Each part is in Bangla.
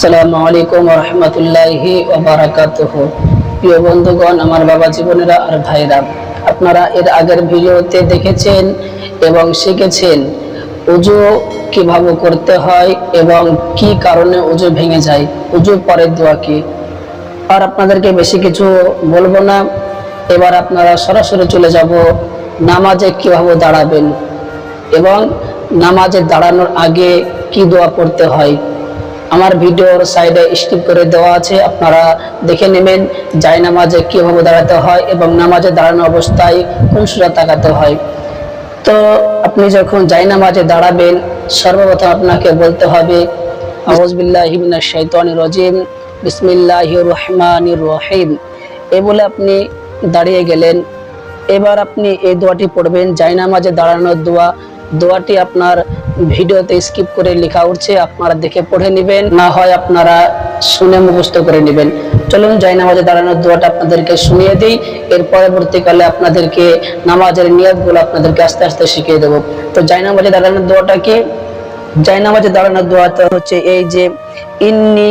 আসসালামু আলাইকুম রহমতুল্লাহি ওবারাকাতুহ প্রিয় বন্ধুগণ, আমার বাবা জীবনেরা আর ভাইরা আপনারা এর আগের ভিডিওতে দেখেছেন এবং শিখেছেন উজু কীভাবে করতে হয় এবং কি কারণে উজু ভেঙে যায়। উজু পরের দোয়া কি? আর আপনাদেরকে বেশি কিছু বলব না। এবার আপনারা সরাসরি চলে যাব নামাজে কীভাবে দাঁড়াবেন এবং নামাজে দাঁড়ানোর আগে কি দোয়া পড়তে হয়। আমার ভিডিওর সাইডে স্কিপ করে দেওয়া আছে, আপনারা দেখে নেবেন যাই নামাজে কীভাবে দাঁড়াতে হয় এবং নামাজে দাঁড়ানো অবস্থায় কোন সুরা তাকাতে হয়। তো আপনি যখন যাই নামাজে দাঁড়াবেন, সর্বপ্রথম আপনাকে বলতে হবে আউজবিল্লাহি মিনাশ শাইতানির রাজিম, বিসমিল্লাহির রহমানির রহিম। এ বলে আপনি দাঁড়িয়ে গেলেন। এবার আপনি এই দোয়াটি পড়বেন, যাই নামাজে দাঁড়ানোর দোয়া দোয়াটি আপনার ভিডিওতে স্কিপ করে লেখা উঠছে, আপনারা দেখে পড়ে নেবেন। না হয় আপনারা শুনে মুখস্থ করে নেবেন। চলুন যাই নামাজে দাঁড়ানোর দোয়াটা আপনাদেরকে শুনিয়ে দিই। এর পরবর্তীকালে আপনাদেরকে নামাজের নিয়তগুলো আপনাদেরকে আস্তে আস্তে শিখিয়ে দেবো। তো যাই নামাজে দাঁড়ানোর দোয়াটা কি? যাই নামাজে দাঁড়ানোর দোয়াটা হচ্ছে এই যে, ইন্নি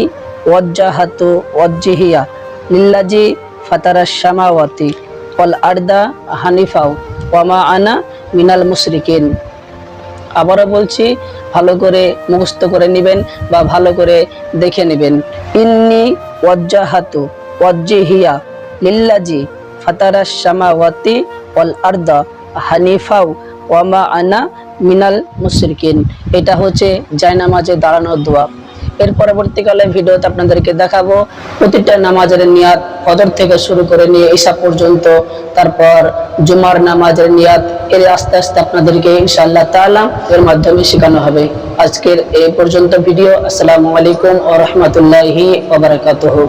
ওয়াজ্জাহাতু ওয়াজ্জিহিয়া লিল্লাজি ফাতারাস সামাওয়াতি ওয়াল আরদা হানিফাও ওয়ামা আনা মিনাল মুশরিকিন। আবারও বলছি, ভালো করে মুখস্থ করে নেবেন বা ভালো করে দেখে নেবেন। ইন্নি ওয়াজ্জাহাতু ওয়াজ্জিহিয়া লিল্লাজি ফাতারাস সামাওয়াতি ওয়াল আরদা হানিফাউ ওয়ামা আনা মিনাল মুশরিকিন। এটা হচ্ছে জায়নামাজে দাঁড়ানোর দোয়া। এর পরবর্তীকালে ভিডিওতে আপনাদেরকে দেখাবো, প্রতিটা নামাজের নিয়াত কদর থেকে শুরু করে নিয়ে ঈশা পর্যন্ত, তারপর জুমার নামাজের নিয়াত, এর আস্তে আস্তে আপনাদেরকে ইনশাআল্লাহ তাআলা এর মাধ্যমে শেখানো হবে। আজকের এই পর্যন্ত ভিডিও, আসসালামু আলাইকুম ওয়া রাহমাতুল্লাহি ওয়া বারাকাতুহু।